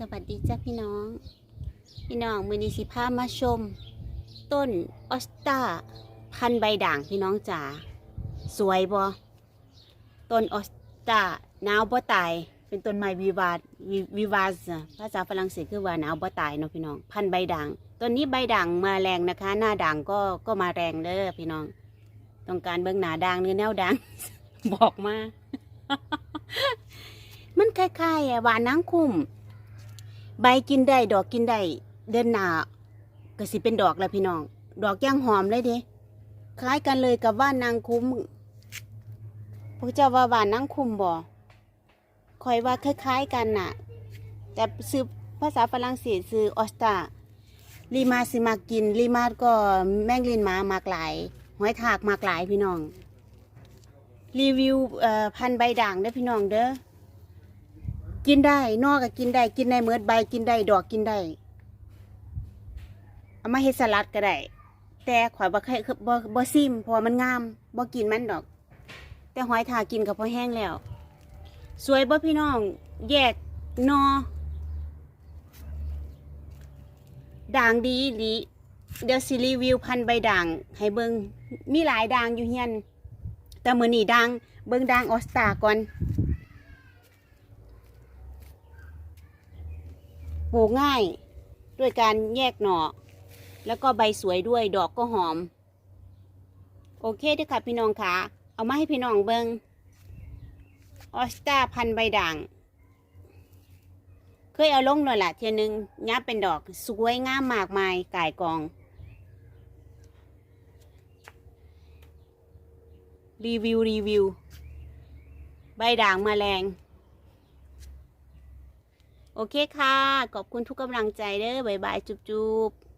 สวัสดีจ้าพี่น้อง พี่น้องมือนีสิพามาชม ต้นออสตาพันใบด่างพี่น้องจ๋าสวยบ่ต้นออสตาหนาวบ่ตาย เป็นต้นไม้วิวาวิวาสภาษาฝรั่งเศสคือว่าหนาวบ่ตายเนาะพี่น้อง พันใบด่างต้นนี้ใบด่างมาแรงนะคะ หน้าด่างก็ก็มาแรงเด้อพี่น้อง ต้องการเบิ่งหน้าด่างหรือแนวด่าง บอกมา มันคล้ายๆอะหวานนางคุ้ม ใบกินได้ดอกกินได้เดินหนาก็สิเป็นดอกแล้วพี่น้อง ดอกย่างหอมเลยเด้คล้ายกันเลยกับว่านนางคุ้มพวกเจ้าว่าว่านนางคุ้มบ่คอยว่าคล้ายๆกันน่ะ แต่ซื้อภาษาฝรั่งเศสซื้อออสตาลีมาสิมากินลีมาก็แมงลินหมามากหลายหอยทากมากหลายพี่น้อง รีวิวพันใบด่างเด้อพี่น้องเด้อ กินได้นอกก็กินได้กินได้เมือดใบกินได้ดอกกินได้เอามาเฮ็ดสลัดก็ได้แต่ข่อยบ่เคยบ่บ่ซิมเพราะมันงามบ่กินมันดอก แต่หอยทากินก็พอแห้งแล้ว สวยบ่พี่น้อง แยกนอด่างดีดีเดี๋ยวสิรีวิวพันธ์ใบด่างให้เบิงมีหลายด่างอยู่เฮียน แต่มือนี้ด่างเบิงด่างออสตาก่อน ปลูกง่าย ด้วยการแยกหน่อ แล้วก็ใบสวยด้วยดอกก็หอม โอเคเด้อค่ะพี่น้องค่ะเอามาให้พี่น้องเบิงออสตาพันใบด่าง เคยเอาลงเลยล่ะเทียหนึงยับเป็นดอกสวยงามมากมายก่ายกอง รีวิวรีวิว ใบด่างมาแรง โอเคค่ะ ขอบคุณทุกกำลังใจเด้อบ๊ายบายจุ๊บๆ